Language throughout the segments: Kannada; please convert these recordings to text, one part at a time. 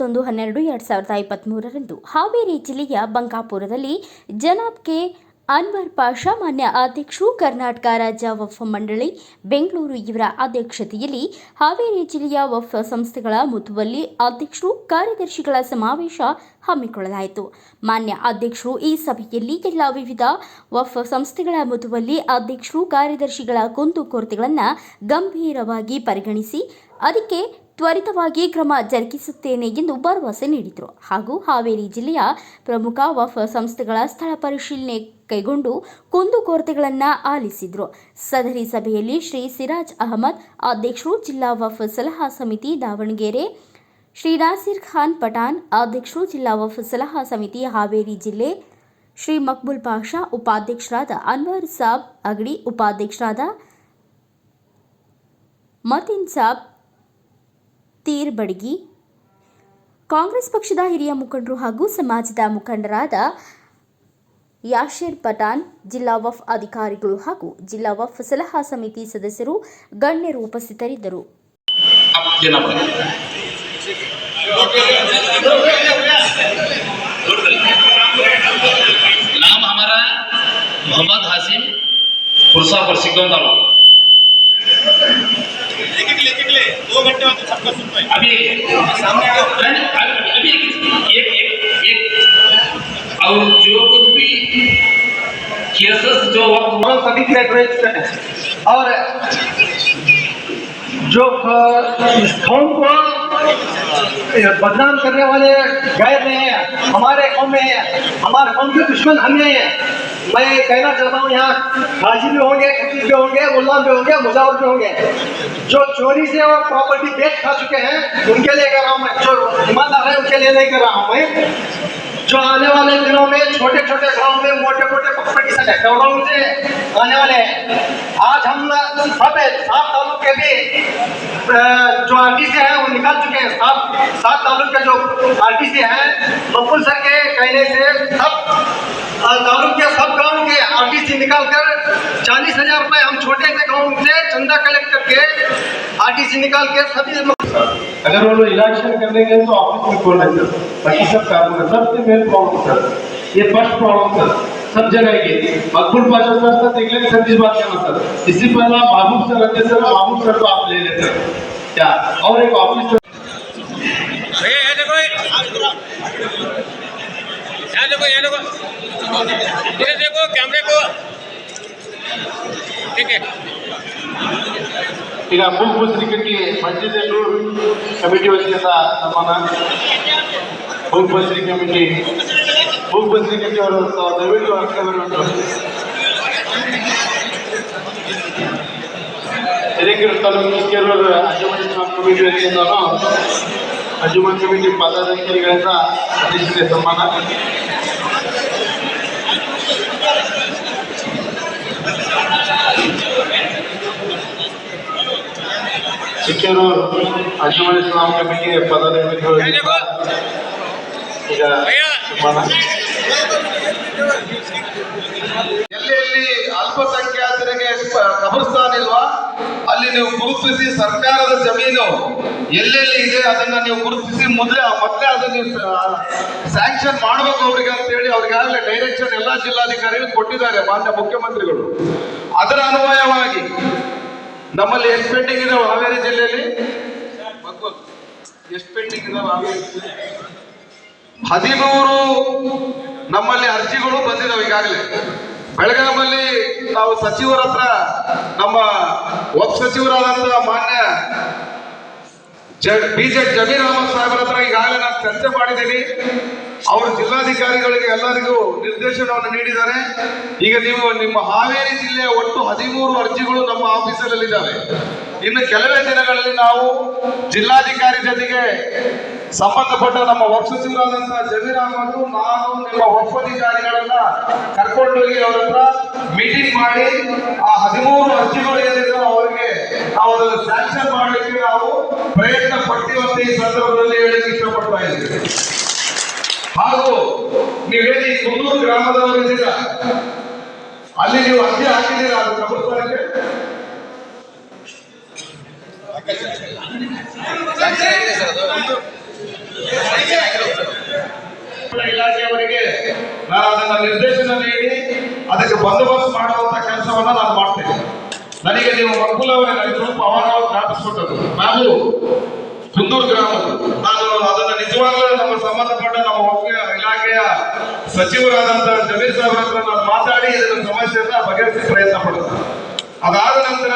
ಇಪ್ಪತ್ತೊಂದು, ಹನ್ನೆರಡು, ಎರಡು ಸಾವಿರದ ಇಪ್ಪತ್ತ್ಮೂರರಂದು ಹಾವೇರಿ ಜಿಲ್ಲೆಯ ಬಂಕಾಪುರದಲ್ಲಿ ಜನಾಬ್ ಕೆ. ಅನ್ವರ್ ಪಾಷಾ ಮಾನ್ಯ ಅಧ್ಯಕ್ಷರು ಕರ್ನಾಟಕ ರಾಜ್ಯ ವಫ್ ಮಂಡಳಿ, ಬೆಂಗಳೂರು ಇವರ ಅಧ್ಯಕ್ಷತೆಯಲ್ಲಿ ಹಾವೇರಿ ಜಿಲ್ಲೆಯ ವಫ್ ಸಂಸ್ಥೆಗಳ ಮುತುವಲ್ಲಿ ಅಧ್ಯಕ್ಷರು, ಕಾರ್ಯದರ್ಶಿಗಳ ಸಮಾವೇಶ ಹಮ್ಮಿಕೊಳ್ಳಲಾಯಿತು. ಮಾನ್ಯ ಅಧ್ಯಕ್ಷರು ಈ ಸಭೆಯಲ್ಲಿ ಎಲ್ಲ ವಿವಿಧ ವಫ್ ಸಂಸ್ಥೆಗಳ ಮುತುವಲ್ಲಿ ಅಧ್ಯಕ್ಷರು, ಕಾರ್ಯದರ್ಶಿಗಳ ಕುಂದುಕೊರತೆಗಳನ್ನು ಗಂಭೀರವಾಗಿ ಪರಿಗಣಿಸಿ, ಅದಕ್ಕೆ ತ್ವರಿತವಾಗಿ ಕ್ರಮ ಜರುಗಿಸುತ್ತೇನೆ ಎಂದು ಭರವಸೆ ನೀಡಿದರು. ಹಾಗೂ ಹಾವೇರಿ ಜಿಲ್ಲೆಯ ಪ್ರಮುಖ ವಫ್ ಸಂಸ್ಥೆಗಳ ಸ್ಥಳ ಪರಿಶೀಲನೆ ಕೈಗೊಂಡು ಕುಂದುಕೊರತೆಗಳನ್ನು ಆಲಿಸಿದರು. ಸದರಿ ಸಭೆಯಲ್ಲಿ ಶ್ರೀ ಸಿರಾಜ್ ಅಹಮದ್, ಅಧ್ಯಕ್ಷರು ಜಿಲ್ಲಾ ವಫ್ ಸಲಹಾ ಸಮಿತಿ ದಾವಣಗೆರೆ, ಶ್ರೀ ನಾಸಿರ್ ಖಾನ್ ಪಠಾಣ್, ಅಧ್ಯಕ್ಷರು ಜಿಲ್ಲಾ ವಫ್ ಸಲಹಾ ಸಮಿತಿ ಹಾವೇರಿ ಜಿಲ್ಲೆ, ಶ್ರೀ ಮಕ್ಬುಲ್ ಪಾಷಾ ಉಪಾಧ್ಯಕ್ಷರಾದ ಅನ್ವರ್ ಸಾಬ್ ಅಗಡಿ ಉಪಾಧ್ಯಕ್ಷರಾದ ಮತಿನ್ ಸಾಬ್ ತೀರ್ ಬಡಗಿ ಕಾಂಗ್ರೆಸ್ ಪಕ್ಷದ ಹಿರಿಯ ಮುಖಂಡರು ಹಾಗೂ ಸಮಾಜದ ಮುಖಂಡರಾದ ಯಾಶಿರ್ ಪಠಾಣ್ ಜಿಲ್ಲಾ ವಫ್ ಅಧಿಕಾರಿಗಳು ಹಾಗೂ ಜಿಲ್ಲಾ ವಫ್ ಸಲಹಾ ಸಮಿತಿ ಸದಸ್ಯರು ಗಣ್ಯರು ಉಪಸ್ಥಿತರಿದ್ದರು आप देना पड़ेगा नाम हमारा मोहम्मद हासिम पुरसापुर सिक्कों दो घंटे में तो सबका सुन पाए अभी सामने आओ नहीं, अभी अभी एक एक एक और जो कुछ भी केसेस जो वक्त और सभी एड्रेस पे और जो इस फॉर्म को बदनाम करने वाले गैर में हैं, हमारे कौम में हैं, हमारे कौम के दुश्मन हमें हैं। मैं कहना चाहता हूँ, यहाँ हाजी भी होंगे, खतीब भी होंगे, गुलाम भी होंगे, मुजावर भी होंगे। जो चोरी से और प्रॉपर्टी बेच खा चुके हैं, उनके लिए कर रहा हूँ मैं। जो ईमानदार है, उनके लिए नहीं कर रहा हूँ मैं। जो आने वाले दिनों में छोटे छोटे गाँव में मोटे मोटे कंपटीशन है लॉकडाउन से आने वाले हैं। आज हम सब सात के भी जो आरटीसी हैं, वो निकाल चुके हैं। सात सात तालुक के जो आरटीसी हैं, मकबूल सर के कहने से सब तालुक के सब गाँव के आरटीसी निकाल कर चालीस हज़ार रुपए हम छोटे से गाँव से चंदा कलेक्ट करके आर टी सी निकाल के सभी अगर वो लोग इलेक्शन करने गए तो ऑफ़िस में खोल लेते बाकी सब काम सबसे मेन प्रॉब्लम सर ये फ़र्स्ट प्रॉब्लम सर सब जगह की मकबूल पाशा सर से देख लेंगे सर बात करना सर इससे पहले आप महबूब सर रहते सर महबूब सर को आप ले लेते क्या और एक ऑफिस ये ये देखो ये देखो ये देखो ये देखो कैमरे को ठीक है ಈಗ ಬುಕ್ ಪತ್ರಿಕೆಗೆ ಮಸ್ಜಿದ್ ನೂರ್ ಕಮಿಟಿ ವತಿಯಿಂದ ನಮ್ಮನ್ನ ಭೂಪತ್ರಿ ಕಮಿಟಿ ಭೂಪತ್ರಿ ಕಮಿಟಿ ಅವರು ದಯವಿಟ್ಟು ಅಕ್ಕವರನ್ನು ಹಿರೇಕೆರೆ ತಾಲೂಕಿನ ಕೇರಳ ಅಂಜುಮನ್ ಕಮಿಟಿ ವತಿಯಿಂದನೂ ಅಂಜುಮನ್ ಕಮಿಟಿ ಪದಾಧಿಕಾರಿಗಳಿಂದ ಸಲ್ಲಿಸಿದೆ ಸನ್ಮಾನ ಚಿಕ್ಕೇರೂರು ಅಂಜುಮನ್ ಇಸ್ಲಾಂ ಕಮಿಟಿಯ ಪದಾಧಿಕಾರಿಗಳು ಈಗ ಸನ್ಮಾನ ಎಲ್ಲಿ ಎಲ್ಲಿ ಅಲ್ಪಸಂಖ್ಯಾತರಿಗೆ ಕಬರ್ಸ್ತಾನ್ ಇಲ್ವಾ ಅಲ್ಲಿ ನೀವು ಗುರುತಿಸಿ ಸರ್ಕಾರದ ಜಮೀನು. ಎಲ್ಲೆಲ್ಲಿ ಇದೆ ಅದನ್ನ ನೀವು ಗುರುತಿಸಿ ಮೊದಲೇ ಮತ್ತೆ ಅದನ್ನ ನೀವು ಸ್ಯಾಂಕ್ಷನ್ ಮಾಡಬೇಕು ಅವರಿಗೆ ಅಂತ ಹೇಳಿ ಅವ್ರಿಗಾಗಲೇ ಡೈರೆಕ್ಷನ್ ಎಲ್ಲಾ ಜಿಲ್ಲಾಧಿಕಾರಿಗಳು ಕೊಟ್ಟಿದ್ದಾರೆ ಮಾನ್ಯ ಮುಖ್ಯಮಂತ್ರಿಗಳು. ಅದರ ಅನ್ವಯವಾಗಿ ನಮ್ಮಲ್ಲಿ ಎಷ್ಟು ಪೆಂಡಿಂಗ್ ಇದಾವೆ ಹಾವೇರಿ ಜಿಲ್ಲೆಯಲ್ಲಿ? ಎಷ್ಟು ಪೆಂಡಿಂಗ್ ಇದಾವೆ ಹಾವೇರಿ ಜಿಲ್ಲೆ? ಹದಿಮೂರು ನಮ್ಮಲ್ಲಿ ಅರ್ಜಿಗಳು ಬಂದಿದ್ದಾವೆ ಈಗಾಗಲೇ. ಬೆಳಗಾವಲ್ಲಿ ನಾವು ಸಚಿವರ ಹತ್ರ ನಮ್ಮ ಉಪ ಸಚಿವರಾದಂತಹ ಮಾನ್ಯ ಬಿ ಜೆ ಜಮೀರ್ ಅಹಮದ್ ಸಾಹೇಬರ ಹತ್ರ ಈಗಾಗಲೇ ನಾನು ಚರ್ಚೆ ಮಾಡಿದ್ದೀನಿ. ಅವರು ಜಿಲ್ಲಾಧಿಕಾರಿಗಳಿಗೆ ಎಲ್ಲರಿಗೂ ನಿರ್ದೇಶನವನ್ನು ನೀಡಿದ್ದಾರೆ. ಈಗ ನೀವು ನಿಮ್ಮ ಹಾವೇರಿ ಜಿಲ್ಲೆಯ ಒಟ್ಟು ಹದಿಮೂರು ಅರ್ಜಿಗಳು ನಮ್ಮ ಆಫೀಸಲ್ಲಿದ್ದಾವೆ. ಇನ್ನು ಕೆಲವೇ ದಿನಗಳಲ್ಲಿ ನಾವು ಜಿಲ್ಲಾಧಿಕಾರಿ ಜೊತೆಗೆ ಸಂಬಂಧಪಟ್ಟ ನಮ್ಮ ಉಪ ಸಚಿವರಾದಂತಹ ಜಮೀರ್ ಅಹಮದ್ ನಾನು ನಿಮ್ಮ ಒಪ್ಪಂದಿಕಾರಿಗಳನ್ನ ಕರ್ಕೊಂಡೋಗಿ ಅವರ ಹತ್ರ ಮೀಟಿಂಗ್ ಮಾಡಿ, ಆ ಹದಿಮೂರು ಅರ್ಜಿಗಳು ಏನಿದ್ರು ಅವರಿಗೆ ನಾವು ಸ್ಯಾಂಕ್ಷನ್ ಮಾಡಲಿಕ್ಕೆ ನಾವು ಪ್ರಯತ್ನ ಪಡ್ತೀವಿ ಅಂತ ಈ ಸಂದರ್ಭದಲ್ಲಿ ಹೇಳಿ ಇಷ್ಟಪಡ್ತಾ ಇದ್ದೀವಿ ಹಾಗೂ ನೀವೇನು ಈ ಕುಂದೂರು ಗ್ರಾಮದವರು ಇದ್ದೀರಾ? ಅಲ್ಲಿ ನೀವು ಅರ್ಜಿ ಹಾಕಿದ್ದೀರಾ ಅದು. ಕಬರ್ಸ್ತಾನಕ್ಕೆ ಇಲಾಖೆಯವರಿಗೆ ನಾನು ಅದನ್ನ ನಿರ್ದೇಶನ ನೀಡಿ ಅದಕ್ಕೆ ಬಂದೋಬಸ್ತ್ ಮಾಡುವಂತ ಕೆಲಸವನ್ನ ನಾನು ಮಾಡ್ತೇನೆ. ನನಗೆ ನೀವು ಅನುಕೂಲವೇ ನನಗೆ ಸ್ವಲ್ಪ ಅವಾಗ ಜ್ಞಾಪಿಸ್ಕೊಟ್ಟದ್ದು. ನಾವು ಕುಂದೂರು ಗ್ರಾಮದ ನಾನು ಅದನ್ನ ನಿಜವಾಗ್ಲೂ ನಮ್ಮ ಸಂಬಂಧಪಟ್ಟ ನಮ್ಮ ಇಲಾಖೆಯ ಸಚಿವರಾದಂತ ಜಮೀರ್ ಸಾಹೇಬ್ ಹತ್ರ ನಾನು ಮಾತಾಡಿ ಇದನ್ನ ಸಮಸ್ಯೆಯನ್ನ ಬಗೆಹರಿಸಿ ಪ್ರಯತ್ನ ಪಡುತ್ತೆ ಅದಾದ ನಂತರ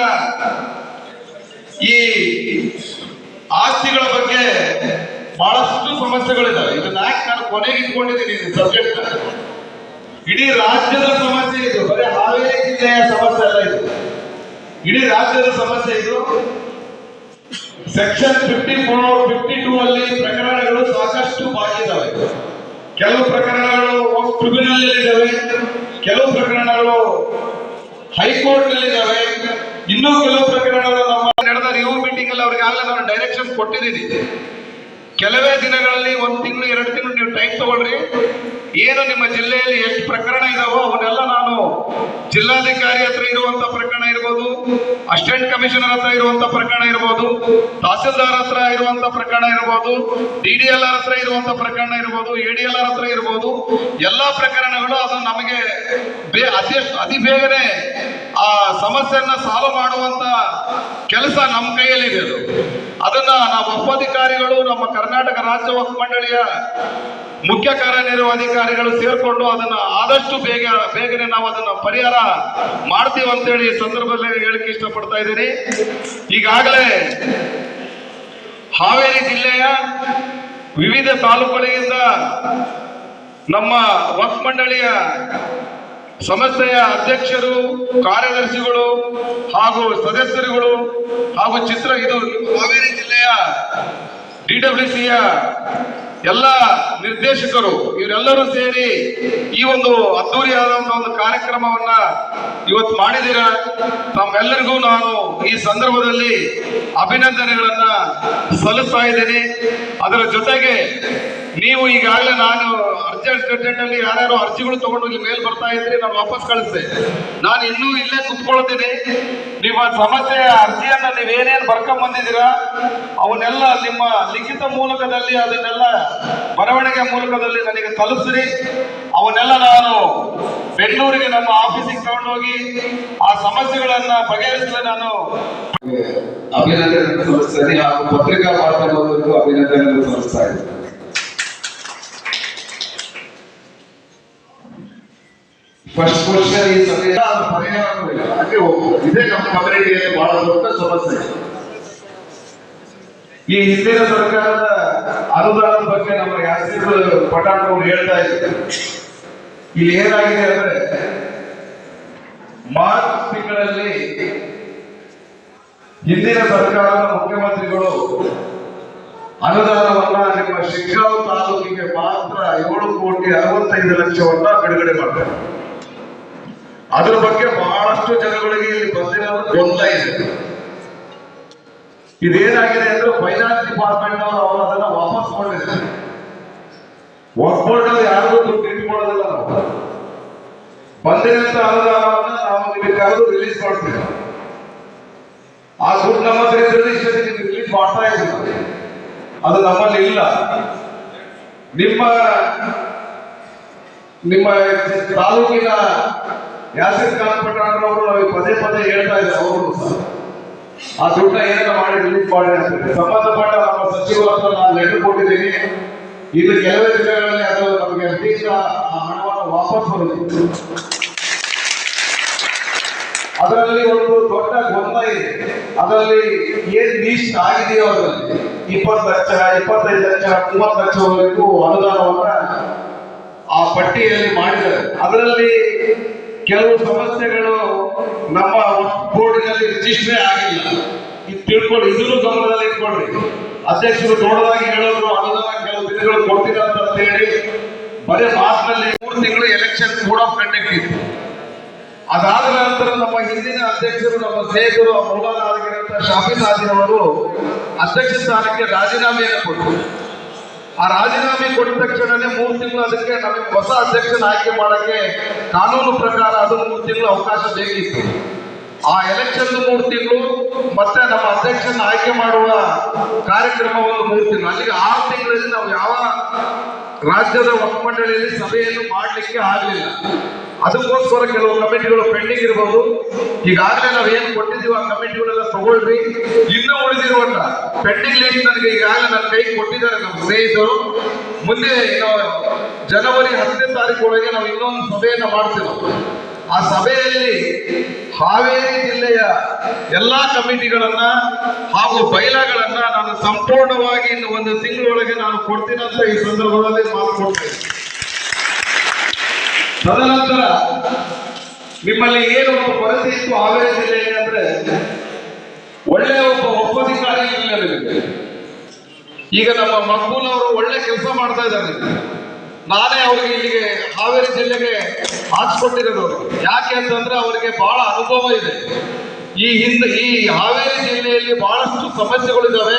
ಈ ಆಸ್ತಿಗಳ ಬಗ್ಗೆ ಬಹಳಷ್ಟು ಸಮಸ್ಯೆಗಳಿದ್ದಾವೆ. ಇದನ್ನ ಯಾಕೆ ನಾನು ಕೊನೆಗೆ ಇಟ್ಕೊಂಡಿದ್ದೀನಿ ಸಬ್ಜೆಕ್ಟ್ ಇಡೀ ರಾಜ್ಯದ ಸಮಸ್ಯೆ ಇದು. ಬರೀ ಹಾವೇರಿ ಜಿಲ್ಲೆಯ ಸಮಸ್ಯೆ ಅಲ್ಲ ಇದು. ಇಡೀ ರಾಜ್ಯದ ಸಮಸ್ಯೆ ಇದು. Section fifty four fifty two ಅಲ್ಲಿ ಪ್ರಕರಣಗಳು ಸಾಕಷ್ಟು ಬಾಕಿ ಇದಾವೆ ಕೆಲವು ಪ್ರಕರಣಗಳು ಟ್ರಿಬ್ಯುನಲ್ ಇದ್ದಾವೆ ಕೆಲವು ಪ್ರಕರಣಗಳು ಹೈಕೋರ್ಟ್ನಲ್ಲಿ ಇದ್ದಾವೆ ಇನ್ನೂ ಕೆಲವು ಪ್ರಕರಣಗಳು ನಮ್ಮ ನಡೆದ ರಿವ್ಯೂ ಮೀಟಿಂಗ್ ಅಲ್ಲಿ ಅವ್ರಿಗೆ ಆಗಲೇ ನಾನು ಡೈರೆಕ್ಷನ್ ಕೊಟ್ಟಿದ್ದೀನಿ. ಕೆಲವೇ ದಿನಗಳಲ್ಲಿ ಒಂದು ತಿಂಗಳು, ಎರಡು ತಿಂಗಳು ಟೈಮ್ ತಗೊಳ್ರಿ. ಏನು ನಿಮ್ಮ ಜಿಲ್ಲೆಯಲ್ಲಿ ಎಷ್ಟು ಪ್ರಕರಣ ಇದಾವೋ ಅವನ್ನೆಲ್ಲ ನಾನು ಜಿಲ್ಲಾಧಿಕಾರಿ ಹತ್ರ ಇರುವಂತ ಪ್ರಕರಣ ಇರ್ಬೋದು ಅಸಿಸ್ಟೆಂಟ್ ಕಮಿಷನರ್ ಹತ್ರ ಇರುವಂತ ಪ್ರಕರಣ ಇರ್ಬೋದು, ತಹಸೀಲ್ದಾರ್ ಹತ್ರ ಇರುವಂತ ಪ್ರಕರಣ ಇರ್ಬೋದು, ಡಿ ಡಿ ಎಲ್ ಆರ್ ಹತ್ರ ಇರುವಂತ ಪ್ರಕರಣ ಇರ್ಬೋದು, ಎ ಡಿ ಎಲ್ ಆರ್ ಹತ್ರ ಇರ್ಬೋದು, ಎಲ್ಲಾ ಪ್ರಕರಣಗಳು ಅದು ನಮಗೆ ಅತಿ ಬೇಗನೆ ಆ ಸಮಸ್ಯೆಯನ್ನ ಸಾಲ್ವ್ ಮಾಡುವಂತ ಕೆಲಸ ನಮ್ಮ ಕೈಯಲ್ಲಿದೆ ಅದು. ಅದನ್ನ ನಾವು ಉಪಾಧಿಕಾರಿಗಳು ನಮ್ಮ ಕರ್ನಾಟಕ ರಾಜ್ಯ ವಕ್ಫ್ ಮಂಡಳಿಯ ಮುಖ್ಯ ಕಾರ್ಯನಿರ್ವಹಣಾಧಿಕಾರಿಗಳು ಸೇರ್ಕೊಂಡು ಅದನ್ನ ಆದಷ್ಟು ಬೇಗ, ಬೇಗನೆ ನಾವು ಅದನ್ನ ಪರಿಹಾರ ಮಾಡ್ತೀವಿ ಅಂತೇಳಿ ಈ ಸಂದರ್ಭದಲ್ಲಿ ಹೇಳಕ್ಕೆ ಇಷ್ಟಪಡ್ತಾ ಇದ್ದೀನಿ. ಈಗಾಗಲೇ ಹಾವೇರಿ ಜಿಲ್ಲೆಯ ವಿವಿಧ ತಾಲೂಕುಗಳಿಂದ ನಮ್ಮ ವಕ್ಫ್ ಮಂಡಳಿಯ ಸಂಸ್ಥೆಯ ಅಧ್ಯಕ್ಷರು, ಕಾರ್ಯದರ್ಶಿಗಳು ಹಾಗೂ ಸದಸ್ಯರುಗಳು ಹಾಗೂ ಚಿತ್ರ ಇದು ಹಾವೇರಿ ಜಿಲ್ಲೆಯ ಡಿ ಡಬ್ಲ್ಯೂ ಸಿಯ ಎಲ್ಲ ನಿರ್ದೇಶಕರು, ಇವರೆಲ್ಲರೂ ಸೇರಿ ಈ ಒಂದು ಅದ್ದೂರಿಯಾದಂತಹ ಒಂದು ಕಾರ್ಯಕ್ರಮವನ್ನ ಇವತ್ತು ಮಾಡಿದ್ದೀರಾ? ತಮ್ಮೆಲ್ಲರಿಗೂ ನಾನು ಈ ಸಂದರ್ಭದಲ್ಲಿ ಅಭಿನಂದನೆಗಳನ್ನ ಸಲ್ಲಿಸ್ತಾ ಇದ್ದೀನಿ. ಅದರ ಜೊತೆಗೆ ನೀವು ಈಗಾಗಲೇ ನಾನು ಅರ್ಜೆಂಟ್ ಅರ್ಜೆಂಟ್ ಅಲ್ಲಿ ಯಾರ್ಯಾರು ಅರ್ಜಿಗಳು ತಗೊಂಡು ಇಲ್ಲಿ ಮೇಲ್ ಬರ್ತಾ ಇದ್ರಿ ನಾನು ವಾಪಸ್ ಕಳಿಸ್ದೆ. ನಾನು ಇನ್ನೂ ಇಲ್ಲೇ ಕುತ್ಕೊಳ್ತೀನಿ. ನಿಮ್ಮ ಸಮಸ್ಯೆ, ಅರ್ಜಿಯನ್ನ ನೀವೇನೇನು ಬರ್ಕೊಂಡ್ ಬಂದಿದ್ದೀರಾ, ಅವನ್ನೆಲ್ಲ ನಿಮ್ಮ ಲಿಖಿತ ಮೂಲಕದಲ್ಲಿ, ಅದನ್ನೆಲ್ಲ ಬರವಣಿಗೆ ಮೂಲಕದಲ್ಲಿ ನನಗೆ ತಲುಪಿಸ್ರಿ. ಅವನ್ನೆಲ್ಲ ನಾನು ಬೆಂಗಳೂರಿಗೆ ನಮ್ಮ ಆಫೀಸಿಗೆ ತಗೊಂಡೋಗಿ ಆ ಸಮಸ್ಯೆಗಳನ್ನ ಬಗೆಹರಿಸಲು ನಾನು. ಅಭಿನಂದನೆ ಸಲ್ಲಿಸ್ತಾರೆ ಹಾಗೂ ಪತ್ರಿಕಾ ಮಾಧ್ಯಮದವರಿಗೂ ಅಭಿನಂದನೆ ಸಲ್ಲಿಸ್ತಾ ಇದ್ದಾರೆ ಫಸ್ಟ್ ಕ್ವಶನ್ ಈ ಸಮಯ ಪರಿಣಾಮವಿಲ್ಲ ಹಾಗೆ. ಇದೇ ನಮ್ಮ ಕಮ್ಯುನಿಟಿಯಲ್ಲಿ ಬಹಳ ದೊಡ್ಡ ಸಮಸ್ಯೆ. ಈ ಹಿಂದಿನ ಸರ್ಕಾರದ ಅನುದಾನದ ಬಗ್ಗೆ ನಮ್ಮ ಯಾಸಿರ್ ಪಠಾಣ್ ಅವರು ಹೇಳ್ತಾ ಇದ್ದಾರೆ. ಇಲ್ಲಿ ಏನಾಗಿದೆ ಅಂದ್ರೆ, ಮಾರ್ಚ್ ತಿಂಗಳಲ್ಲಿ ಹಿಂದಿನ ಸರ್ಕಾರದ ಮುಖ್ಯಮಂತ್ರಿಗಳು ಅನುದಾನವನ್ನ ನಿಮ್ಮ ಶಿಗ್ಗಾಂವ್ ತಾಲೂಕಿಗೆ ಮಾತ್ರ ಏಳು ಕೋಟಿ ಅರವತ್ತೈದು ಲಕ್ಷವನ್ನ ಬಿಡುಗಡೆ ಮಾಡ್ತಾರೆ. ಅದ್ರ ಬಗ್ಗೆ ಬಹಳಷ್ಟು ಜನಗಳಿಗೆ ಇಲ್ಲಿ ಬಂದಿರೋದು ಗೊಂದಲ ಇದೆ ಇದೇನಾಗಿದೆ ಅಂದ್ರೆ ಫೈನಾನ್ಸ್ ಡಿಪಾರ್ಟ್ಮೆಂಟ್ ಅವರು ಅವರು ಅದನ್ನ ವಾಪಸ್ ಮಾಡಿದ್ದಾರೆ. ಅಲ್ಲಿ ಯಾರಿಗೂ ದುಡ್ಡು ಇಟ್ಕೊಳ್ಳೋದಿಲ್ಲ ನಾವು. ಬಂದಿರಂತ ಅನುದಾನವನ್ನ ನಾವು ನಿಮಗೆ ಕರೆದು ರಿಲೀಸ್ ಮಾಡ್ತೀವಿ. ಆ ದುಡ್ಡು ನಮ್ಮ ಹತ್ರ ಇದ್ರೆ ನೀವು ರಿಲೀಸ್ ಮಾಡ್ತಾ ಇದ್ದೀವಿ. ಅದು ನಮ್ಮಲ್ಲಿ ಇಲ್ಲ. ನಿಮ್ಮ ನಿಮ್ಮ ತಾಲೂಕಿನ ಯಾಸಿರ್ ಖಾನ್ ಪಠಾಣ್ ಅವರು ನಮಗೆ ಪದೇ ಪದೇ ಹೇಳ್ತಾ ಇದ್ದಾರೆ, ಅವರು ಆ ದುಡ್ಡ ಏನಾದ್ರು ಮಾಡಿ ರಿಲೀಫ್ ಮಾಡಿ ಸಂಬಂಧಪಟ್ಟ ನಮ್ಮ ಸಚಿವ ಹತ್ರ ನಾನು ಲೆಟರ್ ಕೊಟ್ಟಿದ್ದೀನಿ. ಇದು ಕೆಲವೇ ದಿನಗಳಲ್ಲಿ ಅದು ನಮಗೆ ಅತೀತ ಆ ಹಣವನ್ನು ವಾಪಸ್ ಬರುತ್ತೆ. ಅದರಲ್ಲಿ ಒಂದು ದೊಡ್ಡ ಗೊಂದಲ ಇದೆ. ಅದರಲ್ಲಿ ಏನ್ ಲೀಸ್ಟ್ ಆಗಿದೆಯೋ ಅದರಲ್ಲಿ ಇಪ್ಪತ್ತು ಲಕ್ಷ, ಇಪ್ಪತ್ತೈದು ಲಕ್ಷ, ಮೂವತ್ತು ಲಕ್ಷವರೆಗೂ ಅನುದಾನವನ್ನ ಆ ಪಟ್ಟಿಯಲ್ಲಿ ಮಾಡಿದ್ದಾರೆ. ಅದರಲ್ಲಿ ಕೆಲವು ಸಮಸ್ಯೆಗಳು ನಮ್ಮ ಬೋರ್ಡಿನಲ್ಲಿ ರಿಜಿಸ್ಟ್ರೇ ಆಗಿಲ್ಲ. ಇದು ತಿಳ್ಕೊಂಡು ಇದನ್ನು ಗಮನದಲ್ಲಿ ಇಟ್ಕೊಳ್ರಿ ಅಧ್ಯಕ್ಷರು ದೊಡ್ಡದಾಗಿ ಹೇಳೋದು ಅನುದಾನ ಕೆಲವು ದಿನಗಳು ಕೊಡ್ತೀರ ಅಂತ ಹೇಳಿ, ಬರೀ ಮಾತಿನಲ್ಲಿ ಮೂರು ತಿಂಗಳು ಎಲೆಕ್ಷನ್ ಕೋಡ್ ಕಂಡಕ್ಟ್ ಇತ್ತು. ಅದಾದ ನಂತರ ನಮ್ಮ ಹಿಂದಿನ ಅಧ್ಯಕ್ಷರು, ನಮ್ಮ ಸ್ನೇಹಿತರು ಮೌಲಾನ ಆಗಿರುವಂತಹ ಶಾಫಿ ರಾಜಿನವರು ಅಧ್ಯಕ್ಷ ಸ್ಥಾನಕ್ಕೆ ರಾಜೀನಾಮೆಯನ್ನು ಕೊಟ್ಟರು. ಆ ರಾಜೀನಾಮೆ ಕೊಟ್ಟ ತಕ್ಷಣನೇ ಮೂರು ತಿಂಗಳು ಅದಕ್ಕೆ ನಮಗೆ ಹೊಸ ಅಧ್ಯಕ್ಷನ ಆಯ್ಕೆ ಮಾಡಕ್ಕೆ ಕಾನೂನು ಪ್ರಕಾರ ಅದು ಮೂರು ತಿಂಗಳು ಅವಕಾಶ ಬೇಕಿತ್ತು. ಆ ಎಲೆಕ್ಷನ್ ಮೂರು ತಿಂಗಳು, ಮತ್ತೆ ನಮ್ಮ ಅಧ್ಯಕ್ಷನ ಆಯ್ಕೆ ಮಾಡುವ ಕಾರ್ಯಕ್ರಮ ಮೂರು ತಿಂಗಳು. ಅಲ್ಲಿಗೆ ಆರು ತಿಂಗಳಲ್ಲಿ ನಾವು ಯಾವ ರಾಜ್ಯದ ಒಕ್ಕಮಂಡಳಿಯಲ್ಲಿ ಸಭೆಯನ್ನು ಮಾಡಲಿಕ್ಕೆ ಆಗಲಿಲ್ಲ. ಅದಕ್ಕೋಸ್ಕರ ಕೆಲವು ಕಮಿಟಿಗಳು ಪೆಂಡಿಂಗ್ ಇರಬಹುದು ಈಗಾಗಲೇ ನಾವು ಏನು ಕೊಟ್ಟಿದ್ದೀವಿ ಆ ಕಮಿಟಿಗಳೆಲ್ಲ ತಗೊಳ್ರಿ. ಇನ್ನೂ ಉಳಿದಿರುವಂತ ಪೆಂಡಿಂಗ್ ಲಿಸ್ಟ್ ನನಗೆ ಈಗಾಗಲೇ ನನ್ನ ಕೈ ಕೊಟ್ಟಿದ್ದಾರೆ ನಮ್ಮ ಸ್ನೇಹಿತರು. ಮುಂದೆ ಜನವರಿ ಹತ್ತನೇ ತಾರೀಕು ಒಳಗೆ ನಾವು ಇನ್ನೊಂದು ಸಭೆಯನ್ನು ಮಾಡ್ತೀವಿ. ಆ ಸಭೆಯಲ್ಲಿ ಹಾವೇರಿ ಜಿಲ್ಲೆಯ ಎಲ್ಲಾ ಕಮಿಟಿಗಳನ್ನ ಹಾಗೂ ಬೈಲಾಗಳನ್ನ ನಾನು ಸಂಪೂರ್ಣವಾಗಿ ಇನ್ನು ಒಂದು ತಿಂಗಳೊಳಗೆ ನಾನು ಕೊಡ್ತೀನಂತ ಈ ಸಂದರ್ಭದಲ್ಲಿ ಮಾತು ಕೊಡ್ತೇನೆ. ತದನಂತರ ನಿಮ್ಮಲ್ಲಿ ಏನು ಒಂದು ಕೊರತೆ ಇತ್ತು ಹಾವೇರಿ ಜಿಲ್ಲೆಯಲ್ಲಿ ಅಂದ್ರೆ, ಒಳ್ಳೆಯ ಒಬ್ಬ ಒಪ್ಪಧಿಕಾರಿ ಇಲ್ಲ ಈಗ ನಮ್ಮ ಅವರು ಒಳ್ಳೆ ಕೆಲಸ ಮಾಡ್ತಾ ಇದ್ದಾರೆ. ನಾನೇ ಅವರಿಗೆ ಇಲ್ಲಿಗೆ ಹಾವೇರಿ ಜಿಲ್ಲೆಗೆ ಹಾಕ್ಸ್ಕೊಟ್ಟಿರೋದು. ಯಾಕೆ ಅಂತಂದ್ರೆ ಅವರಿಗೆ ಬಹಳ ಅನುಭವ ಇದೆ. ಈ ಹಿಂದೆ ಈ ಹಾವೇರಿ ಜಿಲ್ಲೆಯಲ್ಲಿ ಬಹಳಷ್ಟು ಸಮಸ್ಯೆಗಳಿದ್ದಾವೆ.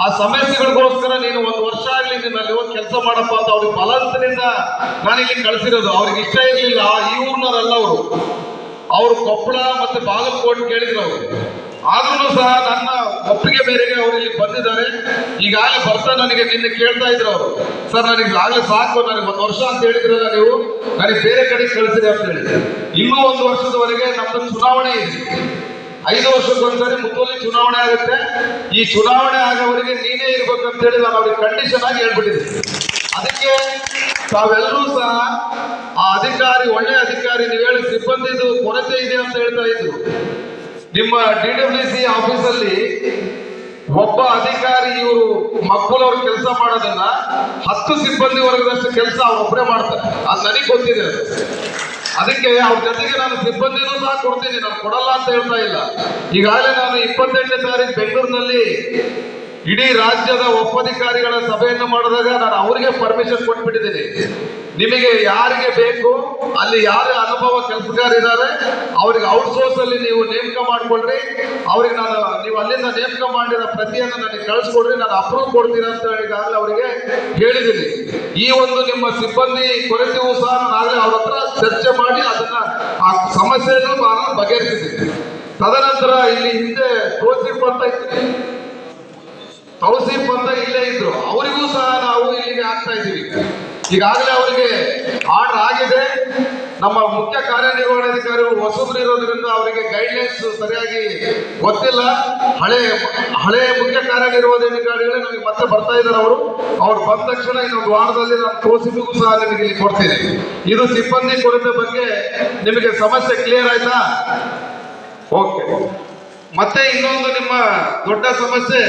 ಆ ಸಮಸ್ಯೆಗಳಿಗೋಸ್ಕರ ನೀನು ಒಂದು ವರ್ಷ ಆಗಲಿ ನೀನು ಅಲ್ಲಿ ಹೋಗಿ ಕೆಲಸ ಮಾಡಪ್ಪ ಅಂತ ಅವ್ರಿಗೆ ಬಲವಂತದಿಂದ ನಾನು ಇಲ್ಲಿ ಕಳಿಸಿರೋದು. ಅವ್ರಿಗೆ ಇಷ್ಟ ಇರಲಿಲ್ಲ. ಈ ಊರ್ನವರಲ್ಲ ಅವರು. ಅವರು ಕೊಪ್ಪಳ ಮತ್ತೆ ಬಾಗಲಕೋಟೆ ಕೇಳಿದ್ರು ಅವರು. ಆದ್ರೂ ಸಹ ನನ್ನ ಒಪ್ಪಿಗೆ ಮೇರೆಗೆ ಅವರು ಇಲ್ಲಿ ಬಂದಿದ್ದಾರೆ. ಈಗಾಗಲೇ ಬರ್ತಾ ನನಗೆ ನಿನ್ನೆ ಕೇಳ್ತಾ ಇದ್ರು ಅವರು. ಸರ್, ನನಗೆ ಆಗಲೇ ಸಾಕು. ನನಗೆ ಒಂದು ವರ್ಷ ಅಂತ ಹೇಳಿದ್ರಲ್ಲ ನೀವು. ನನಗೆ ಬೇರೆ ಕಡೆ ಕಳಿಸಿದೆ ಅಂತ ಹೇಳಿದ್ರೆ. ಇನ್ನೂ ಒಂದು ವರ್ಷದವರೆಗೆ ನಮ್ಮ ಚುನಾವಣೆ ಇದೆ. ಐದು ವರ್ಷಕ್ಕೊಂದ್ಸರಿ ಮುತ್ತೂಲಿ ಚುನಾವಣೆ ಆಗುತ್ತೆ. ಈ ಚುನಾವಣೆ ಆಗೋವರೆಗೆ ನೀನೇ ಇರ್ಬೇಕಂತ ಹೇಳಿ ನಾನು ಅವ್ರಿಗೆ ಕಂಡೀಷನ್ ಆಗಿ ಹೇಳ್ಬಿಟ್ಟಿದ್ದೀನಿ. ಅದಕ್ಕೆ ತಾವೆಲ್ಲರೂ ಸಹ ಆ ಅಧಿಕಾರಿ, ಒಳ್ಳೆ ಅಧಿಕಾರಿ ನೀವು ಹೇಳಿ ಸಿಬ್ಬಂದಿದು ಕೊರತೆ ಇದೆ ಅಂತ ಹೇಳ್ತಾ ಇದ್ರು. ನಿಮ್ಮ ಡಿ ಡಬ್ಲ್ಯೂ ಸಿ ಆಫೀಸಲ್ಲಿ ಒಬ್ಬ ಅಧಿಕಾರಿ ಇವರು ಮಕ್ಕಳವ್ರು ಕೆಲಸ ಮಾಡೋದನ್ನ ಹತ್ತು ಸಿಬ್ಬಂದಿ ವರ್ಗದಷ್ಟು ಕೆಲಸ ಒಬ್ಬರೇ ಮಾಡ್ತಾರೆ. ಅದು ನನಗೆ ಗೊತ್ತಿದೆ ಅದು. ಅದಕ್ಕೆ ಅವ್ರ ಜೊತೆಗೆ ನಾನು ಸಿಬ್ಬಂದಿನೂ ಸಹ ಕೊಡ್ತೀನಿ, ನಾನು ಕೊಡಲ್ಲ ಅಂತ ಹೇಳ್ತಾ ಇಲ್ಲ. ಈಗಾಗಲೇ ನಾನು ಇಪ್ಪತ್ತೆಂಟನೇ ತಾರೀಕು ಬೆಂಗಳೂರಿನಲ್ಲಿ ಇಡೀ ರಾಜ್ಯದ ಒಪ್ಪಧಿಕಾರಿಗಳ ಸಭೆಯನ್ನು ಮಾಡಿದಾಗ ನಾನು ಅವರಿಗೆ ಪರ್ಮಿಷನ್ ಕೊಟ್ಬಿಟ್ಟಿದ್ದೀನಿ. ನಿಮಗೆ ಯಾರಿಗೆ ಬೇಕು, ಅಲ್ಲಿ ಯಾರು ಅನುಭವ ಕೆಲಸಗಾರಿದ್ದಾರೆ ಅವ್ರಿಗೆ ಔಟ್ಸೋರ್ಸ್ ಅಲ್ಲಿ ನೀವು ನೇಮಕ ಮಾಡ್ಕೊಳ್ರಿ, ಅವ್ರಿಗೆ ನಾನು, ನೀವು ಅಲ್ಲಿಂದ ನೇಮಕ ಮಾಡಿರೋ ಪ್ರತಿಯನ್ನು ನನಗೆ ಕಳಿಸ್ಕೊಡ್ರಿ, ನಾನು ಅಪ್ರೂವ್ ಕೊಡ್ತೀನಿ ಅಂತ ಈಗಾಗಲೇ ಅವರಿಗೆ ಹೇಳಿದ್ದೀನಿ. ಈ ಒಂದು ನಿಮ್ಮ ಸಿಬ್ಬಂದಿ ಕೊರತೆಯೂ ಸಹ ಆಗಲೇ ಅವ್ರ ಹತ್ರ ಚರ್ಚೆ ಮಾಡಿ ಅದನ್ನ ಆ ಸಮಸ್ಯೆಯನ್ನು ನಾನು ಬಗೆಹರಿಸಿದ್ದೀನಿ. ತದನಂತರ ಇಲ್ಲಿ ಹಿಂದೆ ತೋಸಿಪ್ ಅಂತ ಇದ್ದೀನಿ ತೌಸೀಫ್ ಅಂತ ಇಲ್ಲೇ ಇದ್ರು. ಅವರಿಗೂ ಸಹ ನಾವು ಇಲ್ಲಿಗೆ ಆಗ್ತಾ ಇದ್ದೀವಿ. ಈಗಾಗಲೇ ಅವರಿಗೆ ಆಗಿದೆ. ನಮ್ಮ ಮುಖ್ಯ ಕಾರ್ಯನಿರ್ವಹಣಾಧಿಕಾರಿಗಳು ಹೊಸಬ್ರು ಇರೋದ್ರಿಂದ ಅವರಿಗೆ ಗೈಡ್ಲೈನ್ಸ್ ಸರಿಯಾಗಿ ಗೊತ್ತಿಲ್ಲ. ಹಳೆ ಹಳೆ ಮುಖ್ಯ ಕಾರ್ಯನಿರ್ವಹಣಾಧಿಕಾರಿಗಳೇ ನಮಗೆ ಮತ್ತೆ ಬರ್ತಾ ಇದ್ದಾರೆ ಅವರು. ಅವ್ರು ಬಂದ ತಕ್ಷಣ ಇನ್ನೊಂದು ವಾರದಲ್ಲಿ ನಾನು ತೋಸಿಬಿಗೂ ಸಹ ನಿಮಗೆ ಇಲ್ಲಿ ಕೊಡ್ತೀನಿ. ಇದು ಸಿಬ್ಬಂದಿ ಕೊರತೆ ಬಗ್ಗೆ ನಿಮಗೆ ಸಮಸ್ಯೆ ಕ್ಲಿಯರ್ ಆಯ್ತಾ? ಓಕೆ ಮತ್ತೆ ಇನ್ನೊಂದು ನಿಮ್ಮ ದೊಡ್ಡ ಸಮಸ್ಯೆ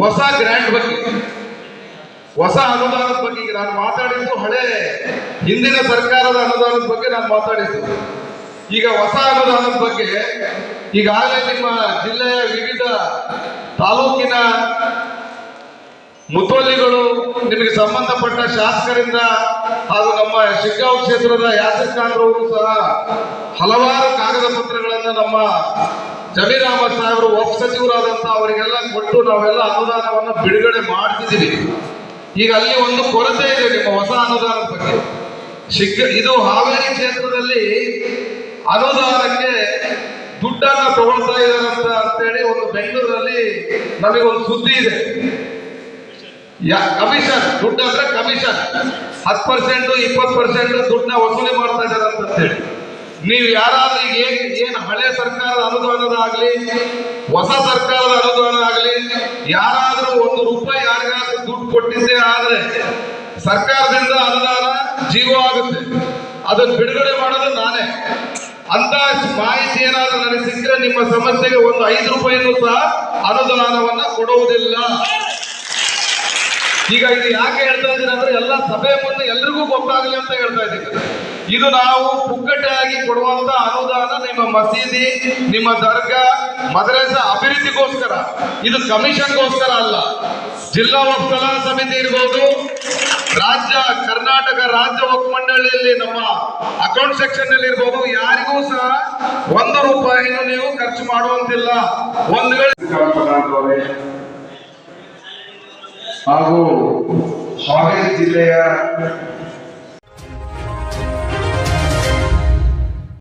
ಹೊಸ ಗ್ರ್ಯಾಂಡ್ ಬಗ್ಗೆ. ಹೊಸ ಅನುದಾನದ ಬಗ್ಗೆ ನಾನು ಮಾತಾಡಿದ್ದು ಹಳೆ ಹಿಂದಿನ ಸರ್ಕಾರದ ಅನುದಾನದ ಬಗ್ಗೆ ನಾನು ಮಾತಾಡಿದ್ದು ಈಗ ಹೊಸ ಅನುದಾನದ ಬಗ್ಗೆ ಈಗಾಗಲೇ ನಿಮ್ಮ ಜಿಲ್ಲೆಯ ವಿವಿಧ ತಾಲೂಕಿನ ಮುತೋಲಿಗಳು ನಿಮಗೆ ಸಂಬಂಧಪಟ್ಟ ಶಾಸಕರಿಂದ ಹಾಗೂ ನಮ್ಮ ಶಿಗ್ಗಾಂವ್ ಕ್ಷೇತ್ರದ ಅವರು ಸಹ ಹಲವಾರು ಕಾಗದ ಪತ್ರಗಳನ್ನ ನಮ್ಮ ಜಮೀರ್ ಅಹಮದ್ ಸಾಹೇಬರು ಉಪ ಸಚಿವರಾದಂತ ಅವರಿಗೆಲ್ಲ ಕೊಟ್ಟು ನಾವೆಲ್ಲ ಅನುದಾನವನ್ನು ಬಿಡುಗಡೆ ಮಾಡ್ತಿದ್ದೀವಿ. ಈಗ ಅಲ್ಲಿ ಒಂದು ಕೊರತೆ ಇದೆ ನಿಮ್ಮ ಹೊಸ ಅನುದಾನದ ಬಗ್ಗೆ. ಸಿಕ್ಕ ಇದು ಹಾವೇರಿ ಕ್ಷೇತ್ರದಲ್ಲಿ ಅನುದಾನಕ್ಕೆ ದುಡ್ಡನ್ನ ತಗೊಳ್ತಾ ಇದ್ದಾರಂತ ಅಂತೇಳಿ ಒಂದು ಬೆಂಗಳೂರಲ್ಲಿ ನಮಗೆ ಒಂದು ಸುದ್ದಿ ಇದೆ. ಕಮಿಷನ್ ದುಡ್ಡು ಅಂದ್ರೆ ಕಮಿಷನ್. ಹತ್ತು ಪರ್ಸೆಂಟ್, ಇಪ್ಪತ್ತು ಪರ್ಸೆಂಟ್ ದುಡ್ಡನ್ನ ವಸೂಲಿ ಮಾಡ್ತಾ ಇದ್ದಾರೆ ಅಂತ ಹೇಳಿ ನೀವು ಯಾರಾದ್ರೂ ಏನ್ ಏನ್ ಹಳೆ ಸರ್ಕಾರದ ಅನುದಾನದ ಆಗಲಿ, ಹೊಸ ಸರ್ಕಾರದ ಅನುದಾನ ಆಗಲಿ, ಯಾರಾದ್ರೂ ಒಂದು ರೂಪಾಯಿ ಯಾರಿಗಾದ್ರೂ ದುಡ್ಡು ಕೊಟ್ಟಿದ್ದೆ ಆದ್ರೆ ಸರ್ಕಾರದಿಂದ ಅನುದಾನ ಜೀವ ಆಗುತ್ತೆ. ಅದನ್ನು ಬಿಡುಗಡೆ ಮಾಡೋದು ನಾನೇ. ಅಂತ ಮಾಹಿತಿ ಏನಾದ್ರೂ ನನಗೆ ಸಿಕ್ಕರೆ ನಿಮ್ಮ ಸಮಸ್ಯೆಗೆ ಒಂದು ಐದು ರೂಪಾಯಿನೂ ಸಹ ಅನುದಾನವನ್ನ ಕೊಡುವುದಿಲ್ಲ ಈಗ ಇದು ಯಾಕೆ ಹೇಳ್ತಾ ಇದ್ದೀನಿ ಅಂದ್ರೆ ಎಲ್ಲ ಸಭೆ ಮುಂದೆ ಎಲ್ರಿಗೂ ಗೊತ್ತಾಗಲಿ ಅಂತ ಹೇಳ್ತಾ ಇದ್ದೀನಿ. ಇದು ನಾವು ಪುಕ್ಕಟೆಯಾಗಿ ಕೊಡುವಂತ ಅನುದಾನ ನಿಮ್ಮ ಮಸೀದಿ, ನಿಮ್ಮ ದರ್ಗಾ, ಮದ್ರಸ ಅಭಿವೃದ್ಧಿಗೋಸ್ಕರ. ಇದು ಕಮಿಷನ್ಗೋಸ್ಕರ ಅಲ್ಲ. ಜಿಲ್ಲಾ ಒಕ್ಕಲ ಸಮಿತಿ ಇರ್ಬೋದು, ರಾಜ್ಯ, ಕರ್ನಾಟಕ ರಾಜ್ಯ ಮಂಡಳಿಯಲ್ಲಿ ನಮ್ಮ ಅಕೌಂಟ್ ಸೆಕ್ಷನ್ನಲ್ಲಿ ಇರ್ಬೋದು, ಯಾರಿಗೂ ಸಹ ಒಂದು ರೂಪಾಯಿನೂ ನೀವು ಖರ್ಚು ಮಾಡುವಂತಿಲ್ಲ. ಒಂದು ಹಾಗೂ ಹಾವೇರಿ ಜಿಲ್ಲೆಯ